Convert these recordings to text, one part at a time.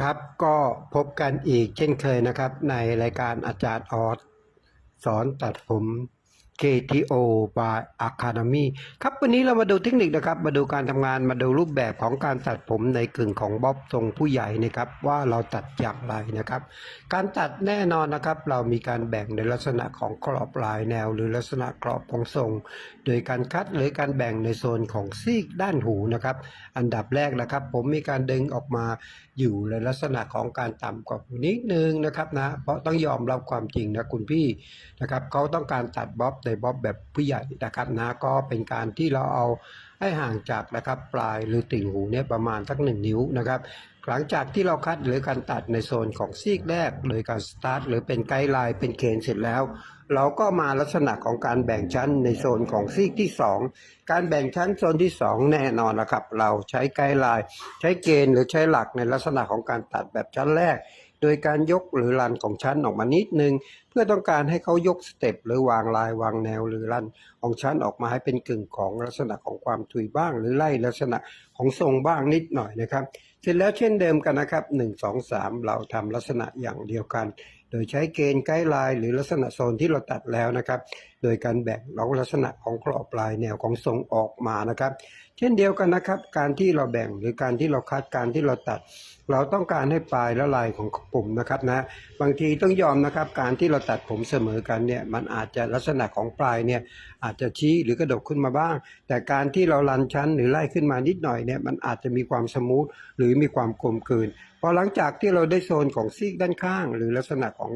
ครับก็พบกันอีกเช่นเคยนะครับ ในรายการอาจารย์ออสสอนตัดผม KTO by Academy ครับวันนี้เรามาดูเทคนิคนะครับ มาดูการทำงานมาดูรูปแบบของการตัดผมในกึ่งของบ๊อบทรงผู้ใหญ่นะครับว่าเราตัดอย่างไรนะครับ การตัดแน่นอนนะครับ เรามีการแบ่งในลักษณะของกรอบลายแนว หรือลักษณะกรอบของทรง โดยการคัดหรือการแบ่งในโซนของซีกด้านหูนะครับ อันดับแรกนะครับ ผมมีการดึงออกมาอยู่ในลักษณะของการต่ำกว่าหูนิดนึงนะครับนะเพราะต้องยอมรับความจริงนะคุณพี่นะครับเขาต้องการตัดบ๊อบในบ๊อบแบบผู้ใหญ่นะครับนะก็เป็นการที่เราเอาให้ห่างจากนะครับปลายหรือติ่งหูเนี่ยประมาณสักหนึ่งนิ้วนะครับหลังจากที่เราคัดหรือการตัดในโซนของซีกแรกโดยการสตาร์ทหรือเป็นไกด์ไลน์เป็นเขนเสร็จแล้ว เราก็มาลักษณะของการแบ่งชั้นในโซนของซีกที่ 2 การแบ่งชั้นโซนที่ 2 แน่นอนละครับ เราใช้ไกด์ไลน์ใช้เกณฑ์หรือใช้หลักในลักษณะของการตัดแบบชั้นแรก โดยการยกหรือรันของชั้นออกมานิดนึง เพื่อต้องการให้เขายกสเต็ปหรือวางลายวางแนวหรือรันของชั้นออกมาให้เป็นกึ่งของลักษณะของความถุยบ้าง หรือไล่ลักษณะของทรงบ้างนิดหน่อยนะครับ เสร็จแล้วเช่นเดิมกันนะครับ 1 2 3 เราทำลักษณะอย่างเดียวกัน โดยใช้เกณฑ์ไกด์ไลน์หรือลักษณะโซนที่เราตัดแล้วนะครับ โดยการแบ่งเราลักษณะของกรอบลายแนวของทรงออกมานะครับ เช่นเดียวกันนะครับ การที่เราแบ่งหรือการที่เราคัดการที่เราตัด เราต้องการให้ปลายและลายของปุ่มนะครับนะบางทีต้องยอมนะครับ การที่เราตัดผมเสมอกันเนี่ยมันอาจจะลักษณะของปลายเนี่ยอาจจะชี้หรือกระดกขึ้นมาบ้าง แต่การที่เราลันชั้นหรือไล่ขึ้นมานิดหน่อยเนี่ยมันอาจจะมีความสมูทหรือมีความกลมกลืนพอหลังจากที่เราได้โซนของซีกด้านข้าง หรือลักษณะของ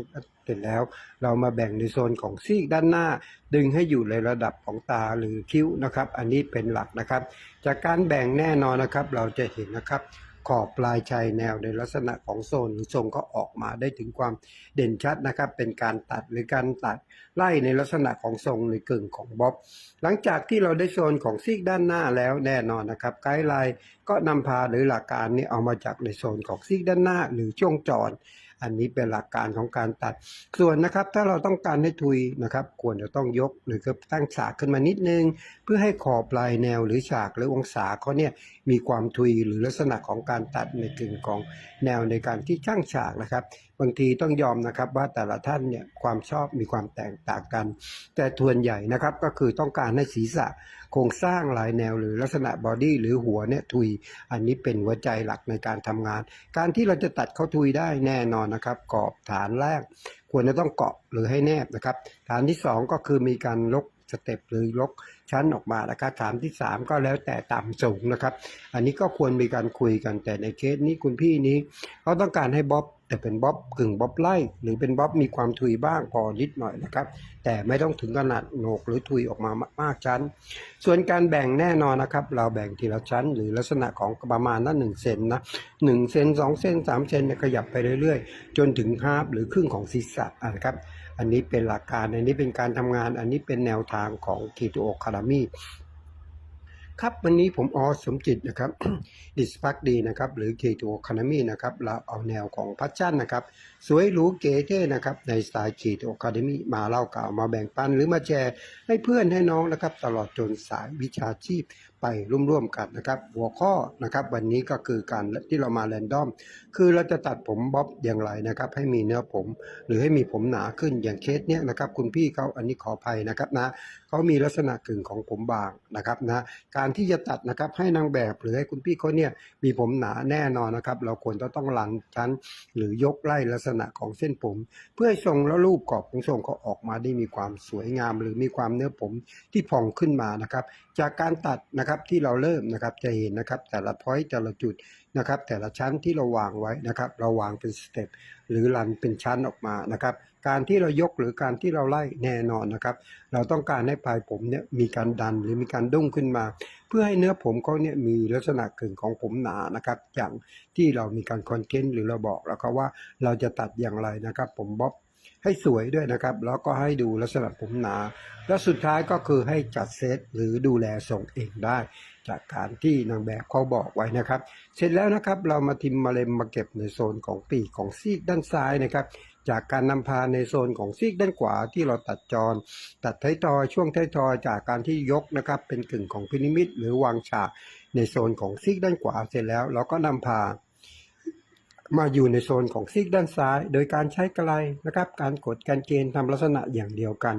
เสร็จแล้ว เรามาแบ่งในโซนของซีกด้านหน้า ดึงให้อยู่ในระดับของตาหรือคิ้วนะครับ อันนี้เป็นหลักนะครับ จากการแบ่งแน่นอนนะครับ เราจะเห็นนะครับ ขอบปลายชายแนวในลักษณะของโซนหรือทรงก็ออกมาได้ถึงความเด่นชัดนะครับ เป็นการตัดหรือการตัดไล่ในลักษณะของทรงหรือกึ่งของบ๊อบ หลังจากที่เราได้โซนของซีกด้านหน้าแล้วแน่นอนนะครับ ไกด์ไลน์ก็นำพาหรือหลักการนี้เอามาจากในโซนของซีกด้านหน้าหรือช่วงจร อันนี้เป็นหลักการของการตัด ส่วนนะครับถ้าเราต้องการให้ทุยนะครับ ควรจะต้องยกหรือก็ตั้งฉากขึ้นมานิดนึง เพื่อให้ขอบปลายแนวหรือฉากหรือองศาเขาเนี่ยมีความทุยหรือลักษณะของการตัดในกึ่งของแนวในการที่ช่างฉากนะครับ บางทีต้องยอมนะครับว่าแต่ละท่านเนี่ยความชอบมีความแตกต่างกัน แต่ทวนใหญ่นะครับก็คือต้องการให้ศีรษะโครงสร้างลายแนวหรือลักษณะบอดี้หรือหัวเนี่ยทุย อันนี้เป็นหัวใจหลักในการทำงาน การที่เราจะตัดเขาทุยได้แน่นอนนะครับกรอบฐานแรก ควรจะต้องเกาะหรือให้แนบนะครับ ฐานที่ 2 ก็คือมีการลกสเต็ปหรือลกชั้นออกมานะครับฐานที่ 3 ก็แล้วแต่ต่ำสูงนะครับ อันนี้ก็ควรมีการคุยกันแต่ในเคสนี้คุณพี่นี้เขาต้องการให้บ๊อบ แต่เป็นบ๊อบกึ่งบ๊อบไล่หรือเป็นบ๊อบมีความทุยบ้างพอนิดหน่อยนะครับ แต่ไม่ต้องถึงขนาดโหนกหรือทุยออกมามากชั้น ส่วนการแบ่งแน่นอนนะครับ เราแบ่งทีละชั้น หรือลักษณะของประมาณนั้นหนึ่งเซนนะหนึ่งเซนสองเซนสามเซนเนี่ยขยับไปเรื่อยๆ จนถึงฮาฟหรือครึ่งของศีรษะนะครับอันนี้เป็นหลักการ อันนี้เป็นการทำงาน อันนี้เป็นแนวทางของ k ี o Academy ครั ครับวันนี้ผมออสมจิตนะครับดิสพักดีนะครับหรือ k ี o Academy นะครับเราเอาแนวของพัชชันนะครับ สวยหรูเก๋เท่นะครับ ในสไตล์ k ี o Academy มาเล่าก่าวมาแบ่งปัน หรือมาแชร์ให้เพื่อนให้น้องนะครับ ตลอดจนสายวิชาชีพไปร่วมๆกันนะครับ หัวข้อนะครับวันนี้ก็คือการที่เรามาแรนดอม คือเราจะตัดผมบ๊อบอย่างไรนะครับ ให้มีเนื้อผม หรือให้มีผมหนาขึ้นอย่างเคสเนี้ยนะครับ คุณพี่เขาอันนี้ขออภัยนะครับนะเขามีลักษณะกึ่งของผมบางนะครับนะการที่จะตัดนะครับให้นางแบบหรือให้คุณพี่เขาเนี่ยมีผมหนาแน่นอนนะครับ เราควรจะต้องหลันชั้นหรือยกไล่ลักษณะณะของเส้นผม เพื่อให้ทรงและรูปกรอบของทรงเขาออกมาได้มีความสวยงาม หรือมีความเนื้อผมที่ผ่องขึ้นมานะครับ จากการตัดนะครับที่เราเริ่มนะครับจะเห็นนะครับแต่ละพอยต์แต่ละจุดนะครับ แต่ละชั้นที่เราวางไว้นะครับ เราวางเป็นสเต็ปหรือรันเป็นชั้นออกมานะครับการที่เรายกหรือการที่เราไล่แน่นอนนะครับ เราต้องการให้ปลายผมเนี่ยมีการดันหรือมีการดุ้งขึ้นมา พื่อให้เนื้อผมเขาเนี่ยมีลักษณะกึ่งของผมหนานะครับ อย่างที่เรามีการคอนเทนต์หรือเราบอกแล้วก็ว่าเราจะตัดอย่างไรนะครับ ผมบ๊อบให้สวยด้วยนะครับ แล้วก็ให้ดูลักษณะผมหนา และสุดท้ายก็คือให้จัดเซตหรือดูแลส่งเองได้ จากการที่นางแบบเขาบอกไว้นะครับ เสร็จแล้วนะครับเรามาทิมมาเลมมาเก็บในโซนของปีกของซีกด้านซ้ายนะครับ จากการนำพาในโซนของซีกด้านขวาที่เราตัดจร ตัดท้ายทอยช่วงท้ายทอยจากการที่ยกนะครับเป็นกึ่งของพินิมิตหรือวางฉากในโซนของซีกด้านขวาเสร็จแล้วเราก็นำพามาอยู่ในโซนของซีกด้านซ้าย โดยการใช้กระไลนะครับ การกดการเกณฑ์ทำลักษณะอย่างเดียวกัน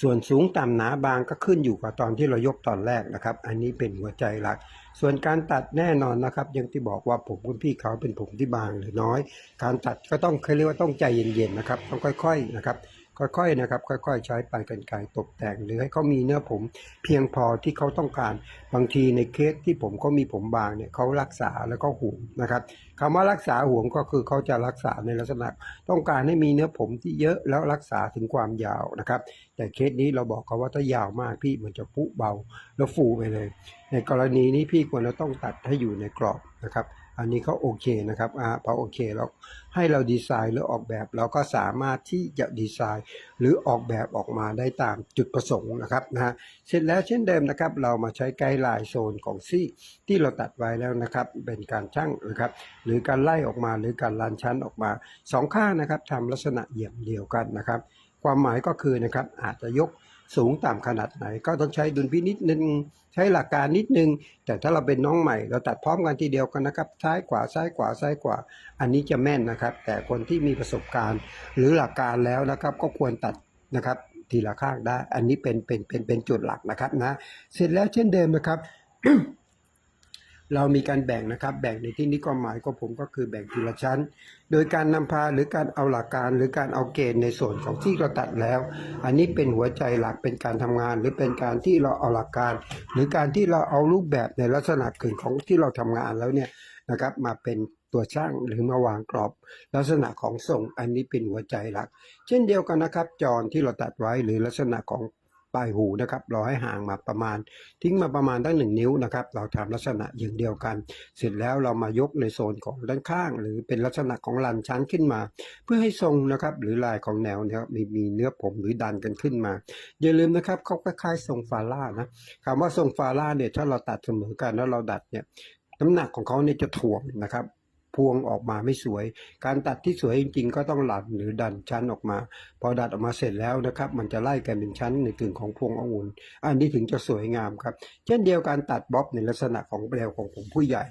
ส่วนสูงต่ำหนาบางก็ขึ้นอยู่กับตอนที่เรายกตอนแรกนะครับ อันนี้เป็นหัวใจหลัก ส่วนการตัดแน่นอนนะครับยังที่บอกว่าผมคุณพี่เขาเป็นผมที่บางหรือน้อย การตัดก็ต้องเคยเรียกว่าต้องใจเย็นๆนะครับต้องค่อย ๆนะครับ ค่อยๆนะครับ ค่อยๆ ใช้ปายกรรไกรตกแต่งหรือให้เขามีเนื้อผมเพียงพอที่เขาต้องการ บางทีในเคสที่ผมก็มีผมบางเนี่ยเขารักษาแล้วก็ห่วงนะครับคำว่ารักษาห่วงก็คือเขาจะรักษาในลักษณะ ต้องการให้มีเนื้อผมที่เยอะแล้วรักษาถึงความยาวนะครับ แต่เคสนี้เราบอกเขาว่าถ้ายาวมากพี่มันจะพุเบาแล้วฟูไปเลย ในกรณีนี้พี่ควรจะต้องตัดให้อยู่ในกรอบนะครับ อันนี้เขาโอเคนะครับอ่าพอโอเคแล้วให้เราดีไซน์หรือออกแบบ เราก็สามารถที่จะดีไซน์ หรือออกแบบออกมาได้ตามจุดประสงค์นะครับนะฮะเสร็จแล้วเช่นเดิมนะครับ เรามาใช้ไกด์ไลน์โซนของซี่ที่เราตัดไว้แล้วนะครับ เป็นการช่างนะครับ หรือการไล่ออกมาหรือการลันชั้นออกมาสองข้างนะครับทำลักษณะเหยียมเดียวกันนะครับ ความหมายก็คือนะครับอาจจะยก สูงต่ำขนาดไหน ก็ต้องใช้ดุลพินิจนึงใช้หลักการนิดนึง แต่ถ้าเราเป็นน้องใหม่ เราตัดพร้อมกันทีเดียวกันนะครับ ซ้ายขวาซ้ายขวาซ้ายขวา อันนี้จะแม่นนะครับ แต่คนที่มีประสบการณ์ หรือหลักการแล้วนะครับ ก็ควรตัดนะครับ ทีละข้างได้ อันนี้เป็นเป็นเป็นเป็นจุดหลักนะครับนะ เสร็จแล้วเช่นเดิมนะครับ เรามีการแบ่งนะครับแบ่งในที่นี้ความหมายของผมก็คือแบ่งทีละชั้น โดยการนำพาหรือการเอาหลักการหรือการเอาเกณฑ์ในส่วนของที่เราตัดแล้ว อันนี้เป็นหัวใจหลักเป็นการทำงาน หรือเป็นการที่เราเอาหลักการ หรือการที่เราเอารูปแบบในลักษณะกึ่งของที่เราทำงานแล้วเนี่ยนะครับมาเป็นตัวช่างหรือมาวางกรอบ ลักษณะของทรงอันนี้เป็นหัวใจหลัก เช่นเดียวกันนะครับจรที่เราตัดไว้หรือลักษณะของ ปลายหูนะครับ เราให้ห่างมาประมาณ ทิ้งมาประมาณตั้งหนึ่งนิ้วนะครับ เราทำลักษณะอย่างเดียวกัน เสร็จแล้วเรามายกในโซนของด้านข้าง หรือเป็นลักษณะของลันชั้นขึ้นมา เพื่อให้ทรงนะครับหรือลายของแนวเนี่ยมีมีเนื้อผมหรือดันกันขึ้นมา อย่าลืมนะครับเขาคล้ายๆทรงฟาร่านะคำว่าทรงฟาร่าเนี่ยถ้าเราตัดเสมอกันแล้วเราดัดเนี่ยน้ำหนักของเขาเนี่ยจะถ่วงนะครับ พวงออกมาไม่สวย การตัดที่สวยจริง ๆ ก็ต้องหลัดหรือดันชั้นออกมา พอดัดออกมาเสร็จแล้วนะครับ มันจะไล่กันเป็นชั้นในกึ่งของพวงองุ่นอันนี้ถึงจะสวยงามครับ เช่นเดียวกันตัดบ๊อบในลักษณะของเปลวของผมผู้ใหญ่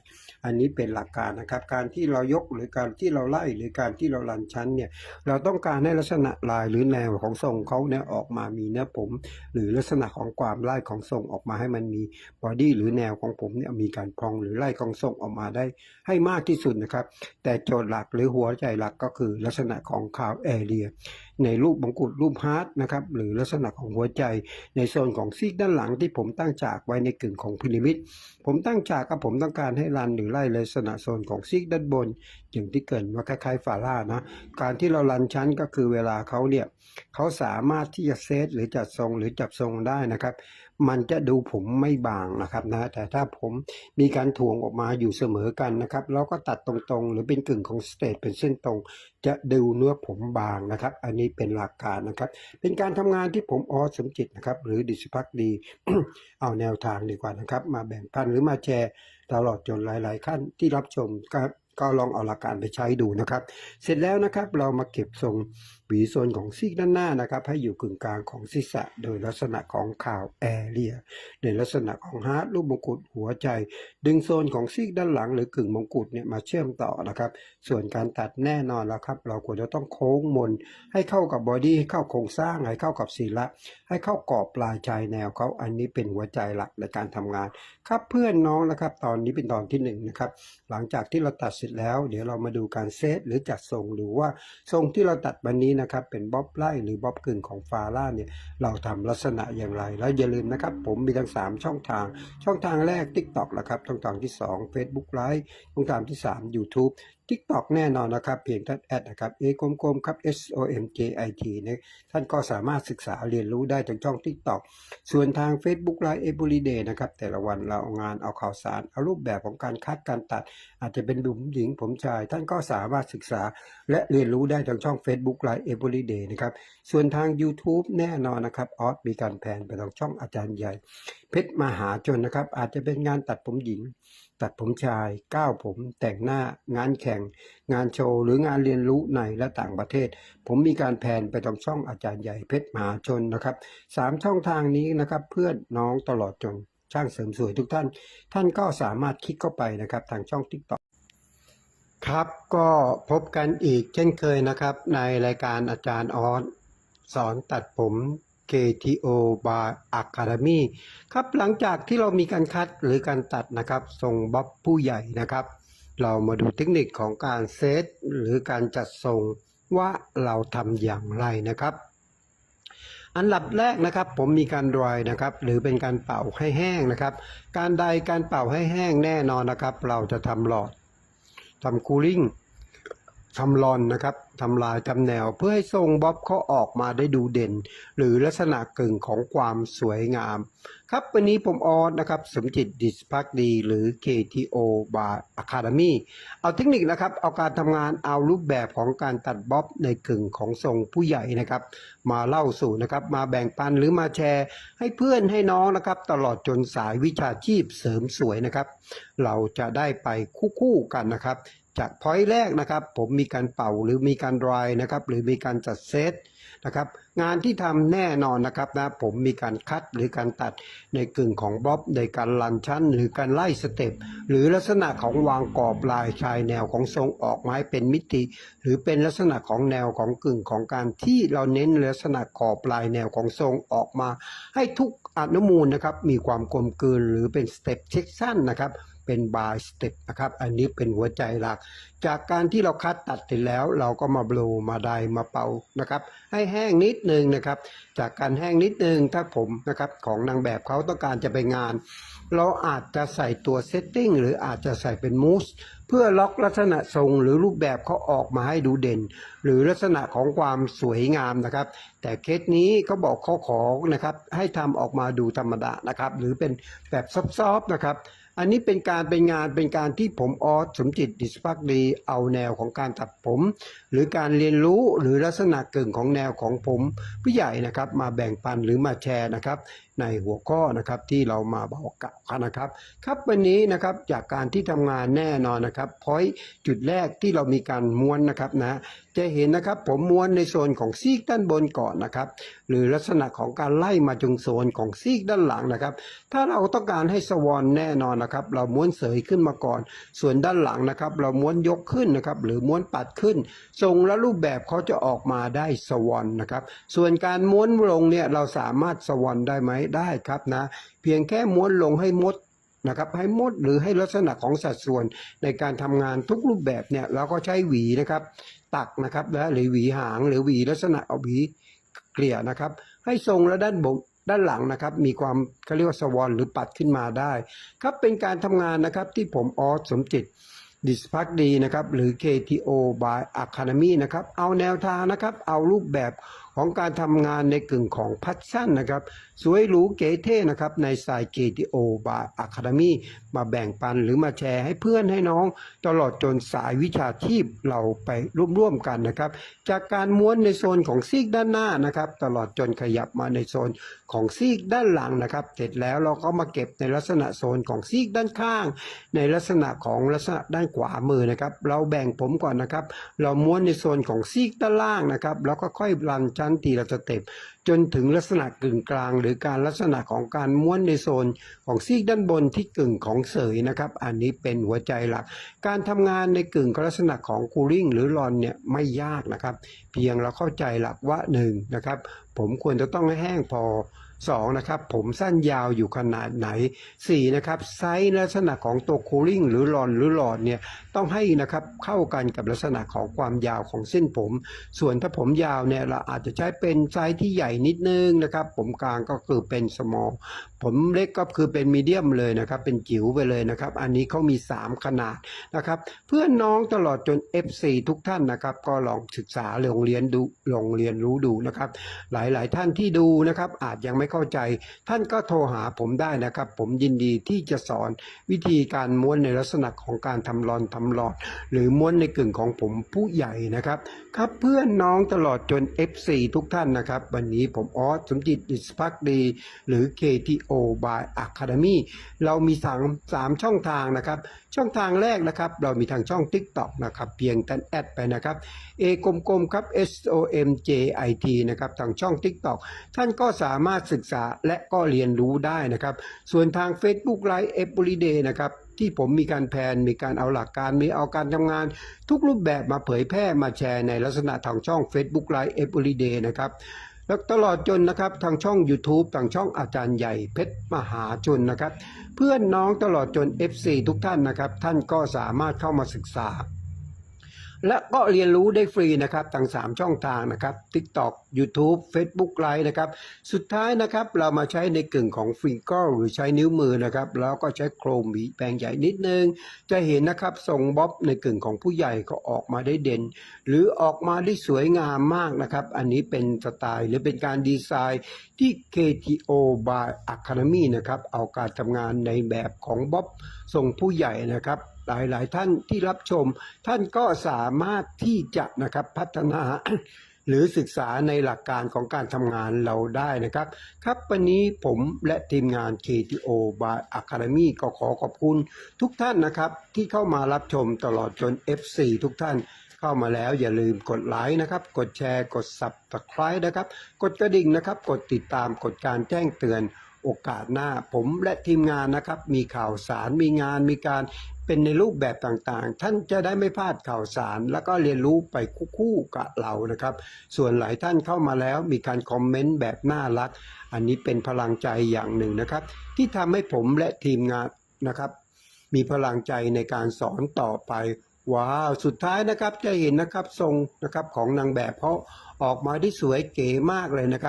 อันนี้เป็นหลักการนะครับ การที่เรายกหรือการที่เราไล่หรือการที่เราลันชั้นเนี่ยเราต้องการให้ลักษณะลายหรือแนวของทรงเขาเนี่ยออกมามีเนื้อผม หรือลักษณะของความไล่ของทรงออกมาให้มันมีบอดี้หรือแนวของผมเนี่ยมีการพองหรือไล่ของทรงออกมาได้ให้มากที่สุดนะนะครับ แต่โจทย์หลักหรือหัวใจหลักก็คือลักษณะของคาวแอเรียในรูปมงกุฎรูปฮาร์ดนะครับหรือลักษณะของหัวใจ ในโซนของซีกด้านหลังที่ผมตั้งฉากไว้ในกึ่งของพีระมิดผมตั้งฉากกับผมต้องการให้รันหรือไล่ลักษณะโซนของซีกด้านบน อย่างที่เกิดว่าคล้ายๆฟาร่านะการที่เรารันชั้นก็คือเวลาเขาเนี่ยเขาสามารถที่จะเซตหรือจัดทรงหรือจับทรงได้นะครับ มันจะดูผมไม่บางนะครับนะแต่ถ้าผมมีการถ่วงออกมาอยู่เสมอกันนะครับแล้วก็ตัดตรงๆ หรือเป็นกึ่งของสเตทเป็นเส้นตรง จะดูเนื้อผมบางนะครับ อันนี้เป็นหลักการนะครับ เป็นการทำงานที่ผมออสมจิตนะครับ หรือดิชพักดี เอาแนวทางดีกว่านะครับ มาแบ่งปันหรือมาแชร์ตลอดจนหลาย ๆ ขั้นที่รับชมครับ ก็ลองเอาหลักการไปใช้ดูนะครับ เสร็จแล้วนะครับเรามาเก็บทรงหวีโซนของซีกด้านหน้านะครับ ให้อยู่กึ่งกลางของศีรษะ โดยลักษณะของข่าวแอเรียในลักษณะของฮาร์ดรูปมงกุฎหัวใจ ดึงโซนของซีกด้านหลัง หรือกึ่งมงกุฎเนี่ยมาเชื่อมต่อนะครับ ส่วนการตัดแน่นอนแล้วครับ เราควรจะต้องโค้งมน ให้เข้ากับบอดี้ให้เข้าโครงสร้างให้เข้ากับศีละให้เข้ากรอบปลายชายแนวเขาอันนี้เป็นหัวใจหลักในการทำงาน ครับเพื่อนน้องนะครับ ตอนนี้เป็นตอนที่หนึ่งนะครับหลังจากที่เราตัดเสร็จแล้ว เดี๋ยวเรามาดูการเซตหรือจัดทรงหรือว่าทรงที่เราตัดวันนี้นะครับเป็นบ๊อบไล่หรือบ๊อบกึ่งของฟาร่าเนี่ยเราทำลักษณะอย่างไร แล้วอย่าลืมนะครับ ผมมีทั้ง 3 ช่องทาง ช่องทางแรก TikTok นะครับช่องทางที่ 2 Facebook Live ช่องทางที่ 3 YouTube TikTok แน่นอนนะครับ เพียงท่านแอดนะครับ A กลมๆครับ S O M J I T นะท่านก็สามารถศึกษาเรียนรู้ได้ทางช่อง TikTok ส่วนทาง Facebook Live Every Day นะครับ แต่ละวันเราเอางานเอาข่าวสาร เอารูปแบบของการคัดการตัด อาจจะเป็นดุมหญิงผมชาย ท่านก็สามารถศึกษาและเรียนรู้ได้ทางช่อง Facebook Live Every Day นะครับ ส่วนทาง YouTube แน่นอนนะครับออสมีการแผนไปทางช่องอาจารย์ใหญ่ เพชรมหาชนนะครับ อาจจะเป็นงานตัดผมหญิง ตัดผมชาย ก้าวผม แต่งหน้า งานแข่ง งานโชว์ หรืองานเรียนรู้ในและต่างประเทศ ผมมีการแผนไปทางช่องอาจารย์ใหญ่เพชรมหาชนนะครับสามช่องทางนี้นะครับ เพื่อนน้องตลอดจนช่างเสริมสวยทุกท่าน ท่านก็สามารถคลิกเข้าไปนะครับ ทางช่อง TikTok ครับก็พบกันอีกเช่นเคยนะครับ ในรายการอาจารย์ออสสอนตัดผม KTO by Academy ครับหลังจากที่เรามีการคัดหรือการตัดนะครับทรงบ๊อบผู้ใหญ่นะครับ เรามาดูเทคนิคของการเซตหรือการจัดทรงว่าเราทำอย่างไรนะครับ อันดับแรกนะครับผมมีการดรายนะครับหรือเป็นการเป่าให้แห้งนะครับ การใดการเป่าให้แห้งแน่นอนนะครับ เราจะทำหลอดทำคูลิ่ง ทำลอนนะครับทำลายทำแนวเพื่อให้ทรงบ๊อบเขาออกมาได้ดูเด่น หรือลักษณะกึ่งของความสวยงาม ครับวันนี้ผมออสนะครับ สมจิตดิสพักดี หรือ KTO by Academy เอาเทคนิคนะครับ เอาการทำงานเอารูปแบบของการตัดบ๊อบในกึ่งของทรงผู้ใหญ่นะครับ มาเล่าสู่นะครับ มาแบ่งปันหรือมาแชร์ ให้เพื่อนให้น้องนะครับ ตลอดจนสายวิชาชีพเสริมสวยนะครับ เราจะได้ไปคู่ๆกันนะครับ จากพอยต์แรกนะครับผมมีการเป่าหรือมีการรายนะครับหรือมีการจัดเซตนะครับงานที่ทำแน่นอนนะครับนะผมมีการคัดหรือการตัดในกึ่งของบล็อบในการลันชั้น หรือการไล่สเต็ปหรือลักษณะของวางกรอบลายชายแนวของทรงออกไม้เป็นมิติ หรือเป็นลักษณะของแนวของกึ่งของการที่เราเน้นลักษณะขอบลายแนวของทรงออกมา ให้ทุกอนุมูลนะครับมีความกลมกลืนหรือเป็นสเต็ปเช็คสั้นนะครับ เป็นบายสเต็ปนะครับ อันนี้เป็นหัวใจหลัก จากการที่เราคัดตัดเสร็จแล้ว เราก็มาบลูมาไดมาเป่านะครับ ให้แห้งนิดนึงนะครับ จากการแห้งนิดนึงถ้าผมนะครับของนางแบบเขาต้องการจะไปงาน เราอาจจะใส่ตัวเซตติ้งหรืออาจจะใส่เป็นมูส พื่อล็อกลักษณะทรงหรือรูปแบบเขาออกมาให้ดูเด่น หรือลักษณะของความสวยงามนะครับ แต่เคสนี้เขาบอกเขาขอนะครับให้ทำออกมาดูธรรมดานะครับ หรือเป็นแบบซอฟๆนะครับ อันนี้เป็นการเป็นงานเป็นการที่ผมออสสมจิตดิสพักดี เอาแนวของการตัดผม หรือการเรียนรู้หรือลักษณะกึ่งของแนวของผมผู้ใหญ่นะครับ มาแบ่งปันหรือมาแชร์นะครับในหัวข้อนะครับที่เรามาบอกกันนะครับ ครับวันนี้นะครับจากการที่ทำงานแน่นอนนะครับพอยจุดแรกที่เรามีการม้วนนะครับนะ จะเห็นนะครับผมม้วนในโซนของซีกด้านบนก่อนนะครับ หรือลักษณะของการไล่มาจงโซนของซีกด้านหลังนะครับ ถ้าเราต้องการให้สวอนแน่นอนนะครับ เราม้วนเสยขึ้นมาก่อน ส่วนด้านหลังนะครับ เราม้วนยกขึ้นนะครับ หรือม้วนปัดขึ้น ทรงและรูปแบบเขาจะออกมาได้สวอนนะครับ ส่วนการม้วนลงเนี่ยเราสามารถสวอนได้ไหมได้ครับนะ เพียงแค่ม้วนลงให้มดนะครับให้มดหรือให้ลักษณะของสัดส่วนในการทำงานทุกรูปแบบเนี่ยเราก็ใช้หวีนะครับ ตักนะครับและหรือหวีหางหรือหวีลักษณะเอาหวีเกลี่ยนะครับ ให้ทรงและด้านบนด้านหลังนะครับมีความเขาเรียกว่าสวอนหรือปัดขึ้นมาได้ครับเป็นการทำงานนะครับที่ผมออสสมจิตดิสพักดีนะครับหรือ KTO by Academy นะครับเอาแนวทางนะครับเอารูปแบบของการทำงานในกึ่งของพัชชั่นนะครับ สวยหรูเก๋เท่นะครับ ในสาย KTO by Academy มาแบ่งปันหรือมาแชร์ให้เพื่อนให้น้อง ตลอดจนสายวิชาชีพเราไปร่วมๆกันนะครับ จากการม้วนในโซนของซีกด้านหน้านะครับ ตลอดจนขยับมาในโซนของซีกด้านหลังนะครับ เสร็จแล้วเราก็มาเก็บในลักษณะโซนของซีกด้านข้าง ในลักษณะของลักษณะด้านขวามือนะครับ เราแบ่งผมก่อนนะครับ เราม้วนในโซนของซีกด้านล่างนะครับ แล้วก็ค่อยรันจชั้นทีละสเต็ปจนถึงลักษณะกึ่งกลาง หรือการลักษณะของการม้วนในโซนของซีกด้านบนที่กึ่งของเสยนะครับ อันนี้เป็นหัวใจหลัก การทำงานในกึ่งลักษณะของคูลิ่งหรือรอนเนี่ยไม่ยากนะครับ เพียงเราเข้าใจหลักว่าหนึ่งนะครับผมควรจะต้องให้แห้งพอ สองนะครับผมสั้นยาวอยู่ขนาดไหนสี่นะครับไซส์ลักษณะของตัวคูลิ่งหรือรอนหรือหลอดเนี่ยต้องให้นะครับเข้ากันกับลักษณะของความยาวของเส้นผม ส่วนถ้าผมยาวเนี่ยเราอาจจะใช้เป็นไซส์ที่ใหญ่นิดนึงนะครับผมกลางก็คือเป็น small ผมเล็กก็คือเป็นมีเดียมเลยนะครับเป็นจิ๋วไปเลยนะครับอันนี้เขามี 3 ขนาดนะครับเพื่อนน้องตลอดจน F4 ทุกท่านนะครับก็ลองศึกษาลองเรียนดูลองเรียนรู้ดูนะครับหลายๆ ท่านที่ดูนะครับอาจยังไม่เข้าใจ ท่านก็โทรหาผมได้นะครับ ผมยินดีที่จะสอนวิธีการม้วนในลักษณะของการทำรอนทำหลอด หรือม้วนในกึ่งของผมผู้ใหญ่นะครับ ครับเพื่อนน้องตลอดจน F4 ทุกท่านนะครับ วันนี้ผมออสสมจิตดิสพักดี หรือ KTO by Academy เรามีสามสามช่องทางนะครับ ช่องทางแรกนะครับ เรามีทางช่อง TikTok นะครับ เพียงแต่แอดไปนะครับ A กลมๆครับ S O M J I T นะครับทางช่อง TikTok ท่านก็สามารถศึกษาและก็เรียนรู้ได้นะครับ ส่วนทาง Facebook Live Everyday นะครับที่ผมมีการแผนมีการเอาหลักการมีเอาการทำงาน ทุกรูปแบบมาเผยแพร่มาแชร์ในลักษณะทางช่อง Facebook Live Everyday นะครับแล้วตลอดจนนะครับทางช่อง YouTube ทางช่องอาจารย์ใหญ่เพชรมหาชนนะครับ เพื่อนน้องตลอดจน FC ทุกท่านนะครับ ท่านก็สามารถเข้ามาศึกษา และก็เรียนรู้ได้ฟรีนะครับทั้ง3 ช่องทางนะครับ TikTok YouTube Facebook Live นะครับ สุดท้ายนะครับเรามาใช้ในกึ่งของฟิงเกิลหรือใช้นิ้วมือนะครับ แล้วก็ใช้โครมหีแปลงใหญ่นิดนึง จะเห็นนะครับทรงบ๊อบในกึ่งของผู้ใหญ่ก็ออกมาได้เด่น หรือออกมาได้สวยงามมากนะครับ อันนี้เป็นสไตล์หรือเป็นการดีไซน์ที่ KTO by Academy นะครับเอาการทำงานในแบบของบ๊อบทรงผู้ใหญ่นะครับ หลายๆ ท่านที่รับชม ท่านก็สามารถที่จะนะครับพัฒนาหรือศึกษาในหลักการของการทำงานเราได้นะครับ ครับวันนี้ผมและทีมงาน KTO by Academy ก็ขอขอบคุณทุกท่านนะครับ ที่เข้ามารับชมตลอดจน F4 ทุกท่านเข้ามาแล้วอย่าลืมกดไลค์นะครับ กดแชร์กด Subscribe นะครับ กดกระดิ่งนะครับ กดติดตามกดการแจ้งเตือนโอกาสหน้าผมและทีมงานนะครับ มีข่าวสารมีงานมีการ เป็นในรูปแบบต่างๆ ท่านจะได้ไม่พลาดข่าวสาร แล้วก็เรียนรู้ไปคู่กับเรานะครับ ส่วนหลายท่านเข้ามาแล้วมีการคอมเมนต์แบบน่ารัก อันนี้เป็นพลังใจอย่างหนึ่งนะครับ ที่ทำให้ผมและทีมงานนะครับ มีพลังใจในการสอนต่อไปว้าว สุดท้ายนะครับจะเห็นนะครับทรงนะครับของนางแบบเพราะออกมาได้สวยเก๋มากเลยนะครับ